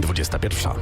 21.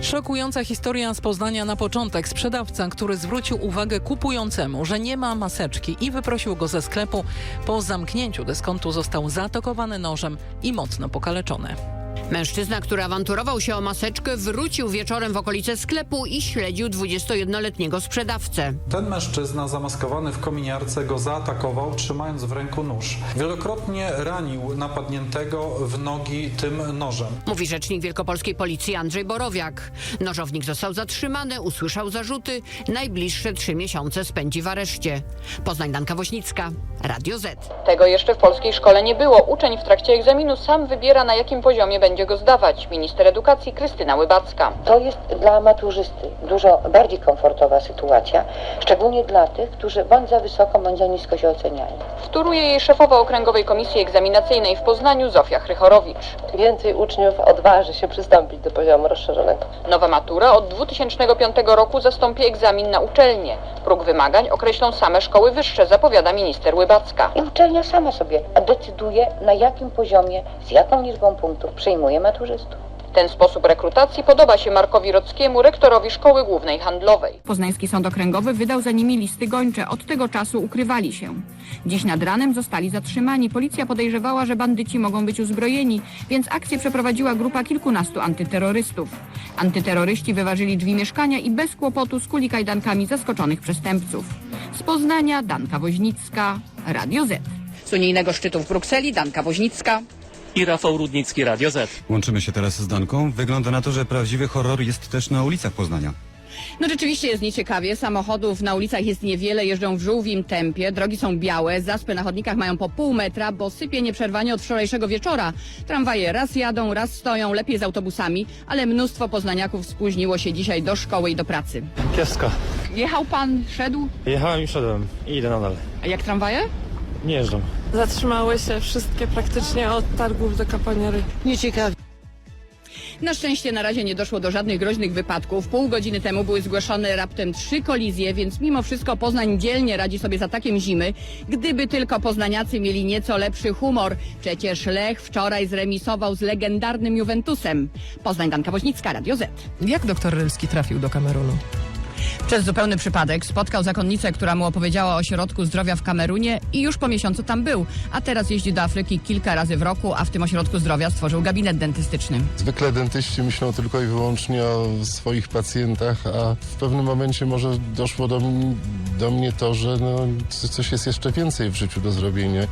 Szokująca historia z Poznania na początek. Sprzedawca, który zwrócił uwagę kupującemu, że nie ma maseczki i wyprosił go ze sklepu, po zamknięciu dyskontu został zaatakowany nożem i mocno pokaleczony. Mężczyzna, który awanturował się o maseczkę, wrócił wieczorem w okolice sklepu i śledził 21-letniego sprzedawcę. Ten mężczyzna zamaskowany w kominiarce go zaatakował, trzymając w ręku nóż. Wielokrotnie ranił napadniętego w nogi tym nożem. Mówi rzecznik wielkopolskiej policji Andrzej Borowiak. Nożownik został zatrzymany, usłyszał zarzuty. Najbliższe trzy miesiące spędzi w areszcie. Poznań Danka Wośnicka, Radio Z. Tego jeszcze w polskiej szkole nie było. Uczeń w trakcie egzaminu sam wybiera, na jakim poziomie będzie go zdawać. Minister edukacji Krystyna Łybacka. To jest dla maturzysty dużo bardziej komfortowa sytuacja, szczególnie dla tych, którzy bądź za wysoko, bądź za nisko się oceniają. Wtóruje jej szefowa Okręgowej Komisji Egzaminacyjnej w Poznaniu Zofia Chrychorowicz. Więcej uczniów odważy się przystąpić do poziomu rozszerzonego. Nowa matura od 2005 roku zastąpi egzamin na uczelnię. Próg wymagań określą same szkoły wyższe, zapowiada minister Łybacka. I uczelnia sama sobie decyduje, na jakim poziomie, z jaką liczbą punktów przyjmuje maturzystów. Ten sposób rekrutacji podoba się Markowi Rockiemu, rektorowi Szkoły Głównej Handlowej. Poznański Sąd Okręgowy wydał za nimi listy gończe. Od tego czasu ukrywali się. Dziś nad ranem zostali zatrzymani. Policja podejrzewała, że bandyci mogą być uzbrojeni, więc akcję przeprowadziła grupa kilkunastu antyterrorystów. Antyterroryści wyważyli drzwi mieszkania i bez kłopotu skuli kajdankami zaskoczonych przestępców. Z Poznania Danka Woźnicka, Radio Z. Z unijnego szczytu w Brukseli Danka Woźnicka. I Rafał Rudnicki, Radio Z. Łączymy się teraz z Danką. Wygląda na to, że prawdziwy horror jest też na ulicach Poznania. No rzeczywiście jest nieciekawie. Samochodów na ulicach jest niewiele, jeżdżą w żółwim tempie. Drogi są białe, zaspy na chodnikach mają po pół metra, bo sypie nieprzerwanie od wczorajszego wieczora. Tramwaje raz jadą, raz stoją, lepiej z autobusami, ale mnóstwo poznaniaków spóźniło się dzisiaj do szkoły i do pracy. Kiepsko. Jechał pan, szedł? Jechałem i szedłem. I idę nadal. A jak tramwaje? Nie jeżdżam. Zatrzymały się wszystkie praktycznie od targów do kapaniery. Na szczęście na razie nie doszło do żadnych groźnych wypadków. Pół godziny temu były zgłoszone raptem trzy kolizje, więc mimo wszystko Poznań dzielnie radzi sobie z atakiem zimy. Gdyby tylko poznaniacy mieli nieco lepszy humor. Przecież Lech wczoraj zremisował z legendarnym Juventusem. Poznań Danka Woźnicka, Radio Z. Jak doktor Rylski trafił do Kamerunu? Przez zupełny przypadek spotkał zakonnicę, która mu opowiedziała o środku zdrowia w Kamerunie i już po miesiącu tam był. A teraz jeździ do Afryki kilka razy w roku, a w tym ośrodku zdrowia stworzył gabinet dentystyczny. Zwykle dentyści myślą tylko i wyłącznie o swoich pacjentach, a w pewnym momencie może doszło do, do mnie to, że no, coś jest jeszcze więcej w życiu do zrobienia.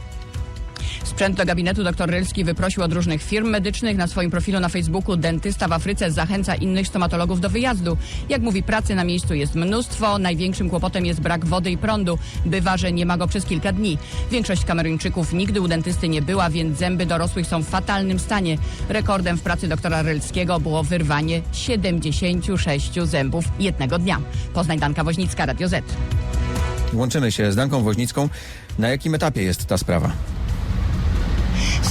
Sprzęt do gabinetu dr Rylski wyprosił od różnych firm medycznych. Na swoim profilu na Facebooku dentysta w Afryce zachęca innych stomatologów do wyjazdu. Jak mówi, pracy na miejscu jest mnóstwo. Największym kłopotem jest brak wody i prądu. Bywa, że nie ma go przez kilka dni. Większość Kameruńczyków nigdy u dentysty nie była, więc zęby dorosłych są w fatalnym stanie. Rekordem w pracy doktora Rylskiego było wyrwanie 76 zębów jednego dnia. Poznań Danka Woźnicka, Radio Z. Łączymy się z Danką Woźnicką. Na jakim etapie jest ta sprawa?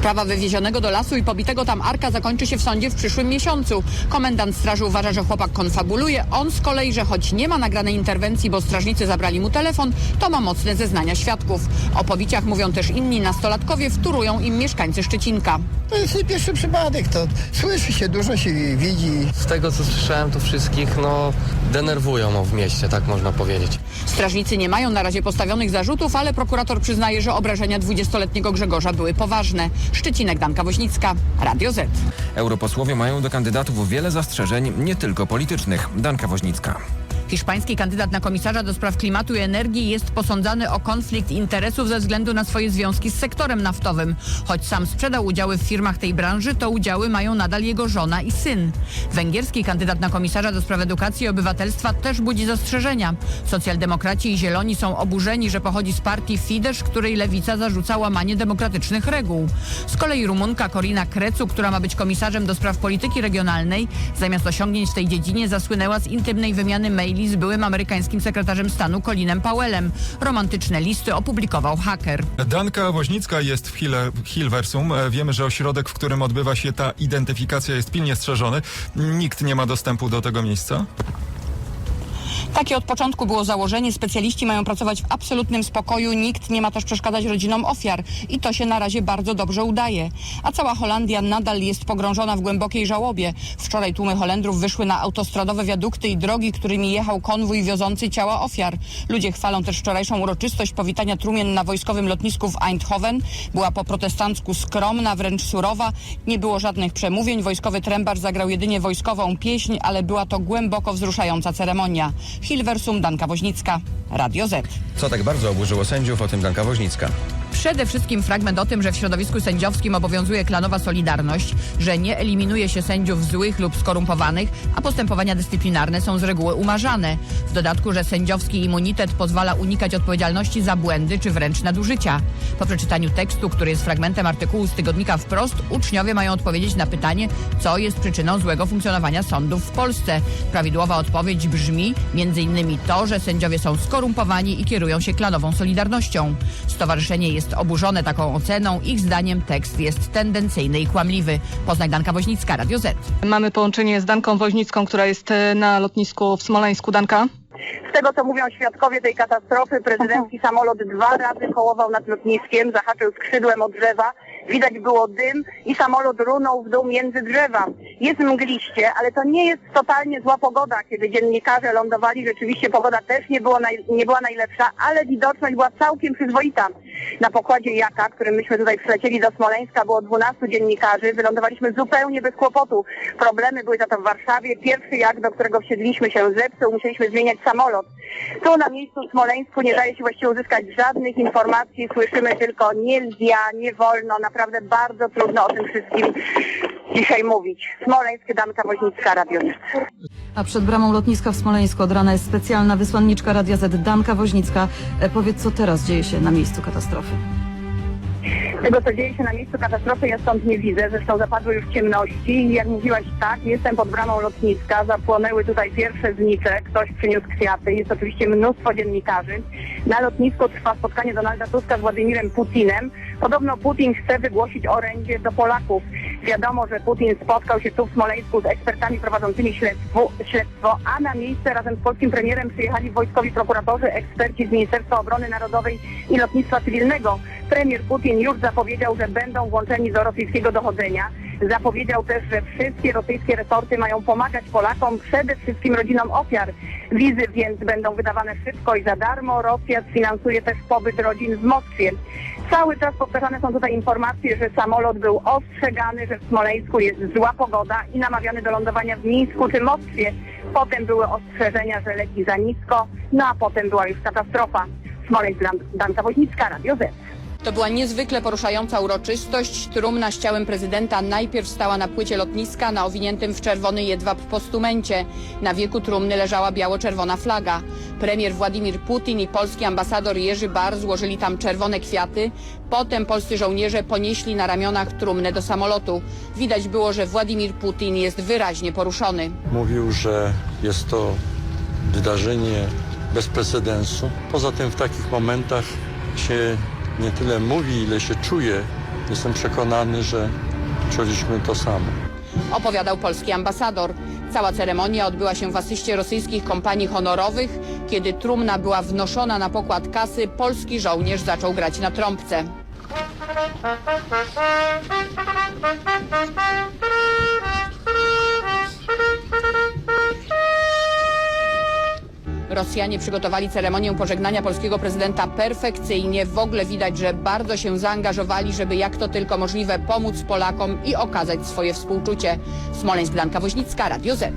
Sprawa wywiezionego do lasu i pobitego tam Arka zakończy się w sądzie w przyszłym miesiącu. Komendant straży uważa, że chłopak konfabuluje. On z kolei, że choć nie ma nagranej interwencji, bo strażnicy zabrali mu telefon, to ma mocne zeznania świadków. O pobiciach mówią też inni nastolatkowie, wtórują im mieszkańcy Szczecinka. To jest nie pierwszy przypadek, to słyszy się, dużo się widzi. Z tego co słyszałem, to wszystkich no denerwują w mieście, tak można powiedzieć. Strażnicy nie mają na razie postawionych zarzutów, ale prokurator przyznaje, że obrażenia 20-letniego Grzegorza były poważne. Szczecinek, Danka Woźnicka, Radio Z. Europosłowie mają do kandydatów wiele zastrzeżeń, nie tylko politycznych. Danka Woźnicka. Hiszpański kandydat na komisarza do spraw klimatu i energii jest posądzany o konflikt interesów ze względu na swoje związki z sektorem naftowym. Choć sam sprzedał udziały w firmach tej branży, to udziały mają nadal jego żona i syn. Węgierski kandydat na komisarza do spraw edukacji i obywatelstwa też budzi zastrzeżenia. Socjaldemokraci i zieloni są oburzeni, że pochodzi z partii Fidesz, której lewica zarzuca łamanie demokratycznych reguł. Z kolei Rumunka Corina Krecu, która ma być komisarzem do spraw polityki regionalnej, zamiast osiągnięć w tej dziedzinie zasłynęła z intymnej wymiany maili z byłym amerykańskim sekretarzem stanu Colinem Powellem. Romantyczne listy opublikował haker. Danka Woźnicka jest w Hille- Hilversum. E, Wiemy, że ośrodek, w którym odbywa się ta identyfikacja jest pilnie strzeżony. Nikt nie ma dostępu do tego miejsca. Takie od początku było założenie. Specjaliści mają pracować w absolutnym spokoju. Nikt nie ma też przeszkadzać rodzinom ofiar. I to się na razie bardzo dobrze udaje. A cała Holandia nadal jest pogrążona w głębokiej żałobie. Wczoraj tłumy Holendrów wyszły na autostradowe wiadukty i drogi, którymi jechał konwój wiozący ciała ofiar. Ludzie chwalą też wczorajszą uroczystość powitania trumien na wojskowym lotnisku w Eindhoven. Była po protestancku skromna, wręcz surowa. Nie było żadnych przemówień. Wojskowy trębacz zagrał jedynie wojskową pieśń, ale była to głęboko wzruszająca ceremonia. Hilversum, Danka Woźnicka, Radio Z. Co tak bardzo oburzyło sędziów, o tym Danka Woźnicka. Przede wszystkim fragment o tym, że w środowisku sędziowskim obowiązuje klanowa solidarność, że nie eliminuje się sędziów złych lub skorumpowanych, a postępowania dyscyplinarne są z reguły umarzane. W dodatku, że sędziowski immunitet pozwala unikać odpowiedzialności za błędy czy wręcz nadużycia. Po przeczytaniu tekstu, który jest fragmentem artykułu z tygodnika Wprost, uczniowie mają odpowiedzieć na pytanie, co jest przyczyną złego funkcjonowania sądów w Polsce. Prawidłowa odpowiedź brzmi m.in. to, że sędziowie są skorumpowani i kierują się klanową solidarnością. Stowarzyszenie jest oburzone taką oceną. Ich zdaniem tekst jest tendencyjny i kłamliwy. Poznań Danka Woźnicka, Radio Z. Mamy połączenie z Danką Woźnicką, która jest e, na lotnisku w Smoleńsku. Danka? Z tego, co mówią świadkowie tej katastrofy, prezydencki samolot dwa razy kołował nad lotniskiem, zahaczył skrzydłem o drzewa, widać było dym i samolot runął w dół między drzewa. Jest mgliście, ale to nie jest totalnie zła pogoda. Kiedy dziennikarze lądowali, rzeczywiście pogoda też nie, było naj, nie była najlepsza, ale widoczność była całkiem przyzwoita. Na pokładzie Jaka, którym myśmy tutaj przylecieli do Smoleńska, było 12 dziennikarzy, wylądowaliśmy zupełnie bez kłopotu. Problemy były za to w Warszawie. Pierwszy jak, do którego wsiedliśmy się zepsuł, musieliśmy zmieniać samolot. Tu na miejscu w Smoleńsku nie daje się właściwie uzyskać żadnych informacji, słyszymy tylko nie nie wolno, naprawdę bardzo trudno o tym wszystkim dzisiaj mówić. Smoleńsk, Danka Woźnicka, Radio Net. A przed bramą lotniska w Smoleńsku od rana jest specjalna wysłanniczka Radia Z, Danka Woźnicka. E, Powiedz, co teraz dzieje się na miejscu katastrofy. Tego, co dzieje się na miejscu katastrofy, ja stąd nie widzę. Zresztą zapadły już ciemności. Jak mówiłaś, tak, jestem pod bramą lotniska. Zapłonęły tutaj pierwsze znicze. Ktoś przyniósł kwiaty. Jest oczywiście mnóstwo dziennikarzy. Na lotnisku trwa spotkanie Donalda Tuska z Władimirem Putinem. Podobno Putin chce wygłosić orędzie do Polaków. Wiadomo, że Putin spotkał się tu w Smoleńsku z ekspertami prowadzącymi śledztwo, śledztwo a na miejsce razem z polskim premierem przyjechali wojskowi prokuratorzy, eksperci z Ministerstwa Obrony Narodowej i Lotnictwa Cywilnego. Premier Putin już zapowiedział, że będą włączeni do rosyjskiego dochodzenia. Zapowiedział też, że wszystkie rosyjskie resorty mają pomagać Polakom, przede wszystkim rodzinom ofiar. Wizy więc będą wydawane szybko i za darmo. Rosja sfinansuje też pobyt rodzin w Moskwie. Cały czas powtarzane są tutaj informacje, że samolot był ostrzegany, że w Smoleńsku jest zła pogoda i namawiany do lądowania w Mińsku czy Moskwie. Potem były ostrzeżenia, że leci za nisko, no a potem była już katastrofa. Smoleńsk, Dan- Woźnicka, Radio Z. To była niezwykle poruszająca uroczystość. Trumna z ciałem prezydenta najpierw stała na płycie lotniska na owiniętym w czerwony jedwab postumencie. Na wieku trumny leżała biało-czerwona flaga. Premier Władimir Putin i polski ambasador Jerzy Bar złożyli tam czerwone kwiaty. Potem polscy żołnierze ponieśli na ramionach trumnę do samolotu. Widać było, że Władimir Putin jest wyraźnie poruszony. Mówił, że jest to wydarzenie bez precedensu. Poza tym w takich momentach się nie tyle mówi, ile się czuje. Jestem przekonany, że czuliśmy to samo. opowiadał polski ambasador. Cała ceremonia odbyła się w asyście rosyjskich kompanii honorowych. Kiedy trumna była wnoszona na pokład kasy, polski żołnierz zaczął grać na trąbce. Rosjanie przygotowali ceremonię pożegnania polskiego prezydenta perfekcyjnie. W ogóle widać, że bardzo się zaangażowali, żeby jak to tylko możliwe pomóc Polakom i okazać swoje współczucie. Smoleńsk, Blanka Woźnicka, Radio Z.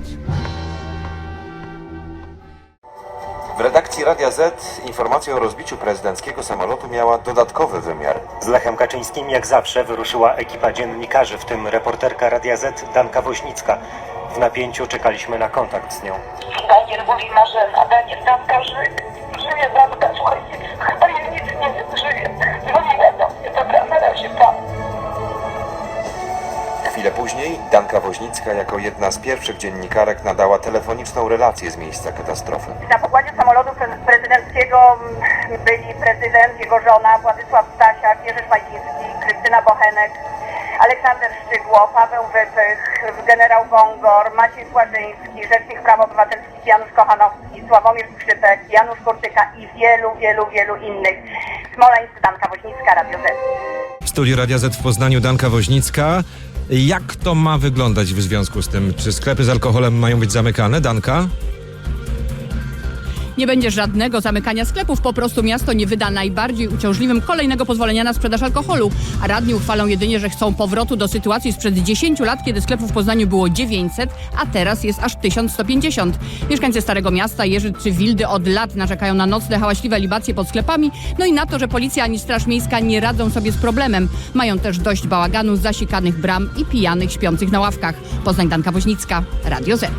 W redakcji Radia Z informacja o rozbiciu prezydenckiego samolotu miała dodatkowy wymiar. Z Lechem Kaczyńskim jak zawsze wyruszyła ekipa dziennikarzy, w tym reporterka Radia Z Danka Woźnicka. W napięciu czekaliśmy na kontakt z nią. Daniel mówi Marzena, Daniel, Danka żyje, żyje Danka, słuchajcie, chyba ja nic nie wiem, żyje. Dzwoniła do mnie, dobra, na razie, pa. Chwilę później Danka Woźnicka jako jedna z pierwszych dziennikarek nadała telefoniczną relację z miejsca katastrofy. Na pokładzie samolotu pre- prezydenckiego byli prezydent, jego żona, Władysław Stasiak, Jerzy Szwajciński, Krystyna Bochenek, Aleksander Szczygło, Paweł Wypych, generał Wągor, Maciej Słażyński, Rzecznik Praw Obywatelskich Janusz Kochanowski, Sławomir Skrzypek, Janusz Kortyka i wielu, wielu, wielu innych. Smoleńsk, Danka Woźnicka, Radio Z. W studiu Radia Z w Poznaniu Danka Woźnicka. Jak to ma wyglądać w związku z tym? Czy sklepy z alkoholem mają być zamykane, Danka? Nie będzie żadnego zamykania sklepów, po prostu miasto nie wyda najbardziej uciążliwym kolejnego pozwolenia na sprzedaż alkoholu. A radni uchwalą jedynie, że chcą powrotu do sytuacji sprzed 10 lat, kiedy sklepów w Poznaniu było 900, a teraz jest aż 1150. Mieszkańcy Starego Miasta, Jeżyc czy Wildy od lat narzekają na nocne hałaśliwe libacje pod sklepami, no i na to, że policja ani Straż Miejska nie radzą sobie z problemem. Mają też dość bałaganu, zasikanych bram i pijanych śpiących na ławkach. Poznań Danka Woźnicka, Radio Z.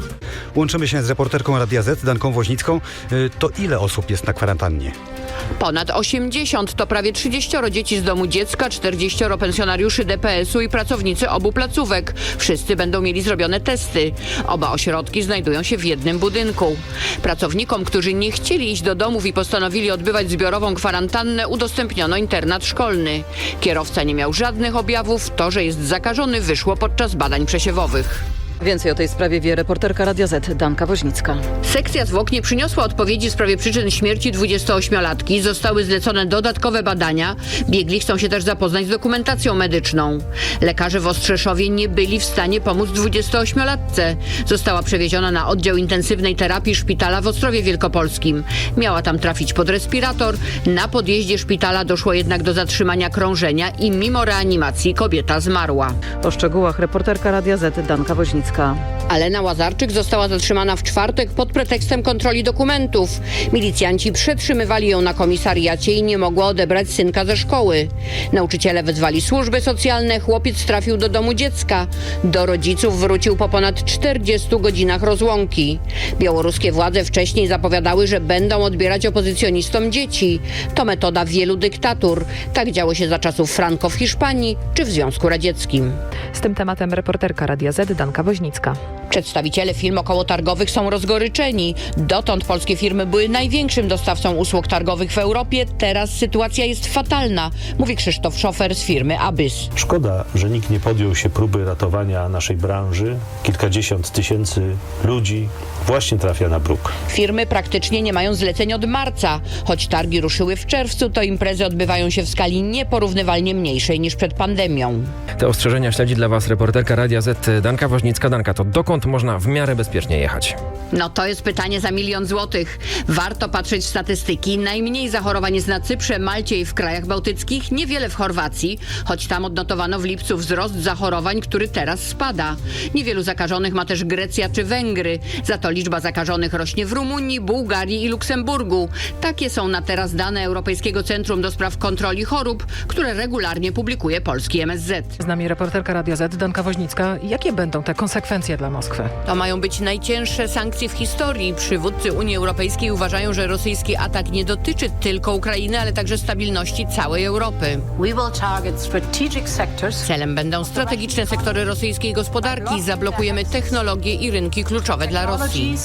Łączymy się z reporterką Radia Z, Danką Woźnicką. To ile osób jest na kwarantannie? Ponad 80 to prawie 30 dzieci z domu dziecka, 40 pensjonariuszy DPS-u i pracownicy obu placówek. Wszyscy będą mieli zrobione testy. Oba ośrodki znajdują się w jednym budynku. Pracownikom, którzy nie chcieli iść do domów i postanowili odbywać zbiorową kwarantannę, udostępniono internat szkolny. Kierowca nie miał żadnych objawów. To, że jest zakażony, wyszło podczas badań przesiewowych. Więcej o tej sprawie wie reporterka Radia Z Danka Woźnicka. Sekcja zwłok nie przyniosła odpowiedzi w sprawie przyczyn śmierci 28-latki. Zostały zlecone dodatkowe badania. Biegli chcą się też zapoznać z dokumentacją medyczną. Lekarze w Ostrzeszowie nie byli w stanie pomóc 28-latce. Została przewieziona na oddział intensywnej terapii szpitala w Ostrowie Wielkopolskim. Miała tam trafić pod respirator. Na podjeździe szpitala doszło jednak do zatrzymania krążenia i mimo reanimacji kobieta zmarła. O szczegółach reporterka Radia Z Danka Woźnicka. Alena Łazarczyk została zatrzymana w czwartek pod pretekstem kontroli dokumentów. Milicjanci przetrzymywali ją na komisariacie i nie mogła odebrać synka ze szkoły. Nauczyciele wezwali służby socjalne, chłopiec trafił do domu dziecka. Do rodziców wrócił po ponad 40 godzinach rozłąki. Białoruskie władze wcześniej zapowiadały, że będą odbierać opozycjonistom dzieci. To metoda wielu dyktatur. Tak działo się za czasów Franco w Hiszpanii czy w Związku Radzieckim. Z tym tematem reporterka Radia Z Danka Woźnicka. Przedstawiciele firm okołotargowych są rozgoryczeni. Dotąd polskie firmy były największym dostawcą usług targowych w Europie. Teraz sytuacja jest fatalna, mówi Krzysztof Szofer z firmy Abys. Szkoda, że nikt nie podjął się próby ratowania naszej branży. Kilkadziesiąt tysięcy ludzi właśnie trafia na bruk. Firmy praktycznie nie mają zleceń od marca. Choć targi ruszyły w czerwcu, to imprezy odbywają się w skali nieporównywalnie mniejszej niż przed pandemią. Te ostrzeżenia śledzi dla Was reporterka Radia Z Danka Woźnicka. Danka, to dokąd można w miarę bezpiecznie jechać? No to jest pytanie za milion złotych. Warto patrzeć w statystyki. Najmniej zachorowań jest na Cyprze, Malcie i w krajach bałtyckich, niewiele w Chorwacji, choć tam odnotowano w lipcu wzrost zachorowań, który teraz spada. Niewielu zakażonych ma też Grecja czy Węgry. Za to liczba zakażonych rośnie w Rumunii, Bułgarii i Luksemburgu. Takie są na teraz dane Europejskiego Centrum do Spraw Kontroli Chorób, które regularnie publikuje polski MSZ. Z nami reporterka Radia Z Danka Woźnicka. Jakie będą te konsekwencje dla Moskwy? To mają być najcięższe sankcje w historii. Przywódcy Unii Europejskiej uważają, że rosyjski atak nie dotyczy tylko Ukrainy, ale także stabilności całej Europy. Celem będą strategiczne sektory rosyjskiej gospodarki. Zablokujemy technologie i rynki kluczowe dla Rosji.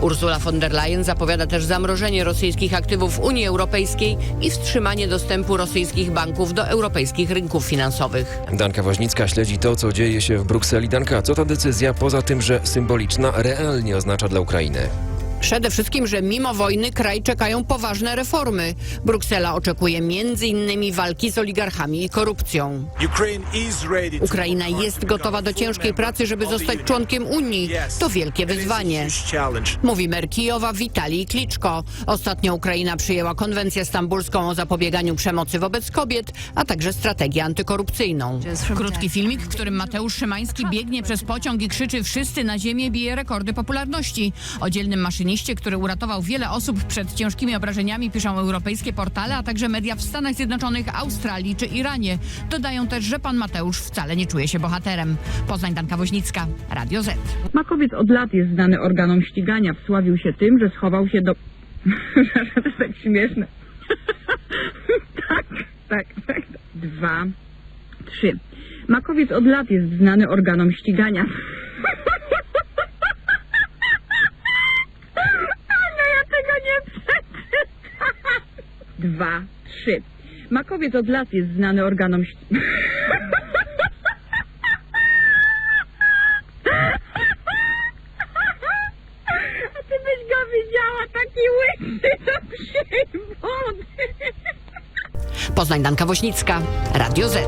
Ursula von der Leyen zapowiada też zamrożenie rosyjskich aktywów w Unii Europejskiej i wstrzymanie dostępu rosyjskich banków do europejskich rynków finansowych. Danka Woźnicka śledzi to, co dzieje się w Brukseli. Danka, co ta decyzja, poza tym, że symboliczna, realnie oznacza dla Ukrainy? Przede wszystkim, że mimo wojny kraj czekają poważne reformy. Bruksela oczekuje między innymi walki z oligarchami i korupcją. Ukraina jest gotowa do ciężkiej pracy, żeby zostać członkiem Unii. To wielkie wyzwanie. Mówi mer Kijowa Witalij Kliczko. Ostatnio Ukraina przyjęła konwencję stambulską o zapobieganiu przemocy wobec kobiet, a także strategię antykorupcyjną. Krótki filmik, w którym Mateusz Szymański biegnie przez pociąg i krzyczy wszyscy na ziemię bije rekordy popularności. O dzielnym maszyniście, który uratował wiele osób przed ciężkimi obrażeniami piszą europejskie portale, a także media w Stanach Zjednoczonych, Australii czy Iranie. Dodają też, że pan Mateusz wcale nie czuje się bohaterem. Poznań Danka Woźnicka, Radio Z. Makowiec od lat jest znany organom ścigania. Wsławił się tym, że schował się do... to jest tak śmieszne. tak, tak, tak. Dwa, trzy. Makowiec od lat jest znany organom ścigania. dwa, trzy. Makowiec od lat jest znany organom... A ty byś go widziała, taki łysy do krzywej. Poznań Danka Woźnicka, Radio Z.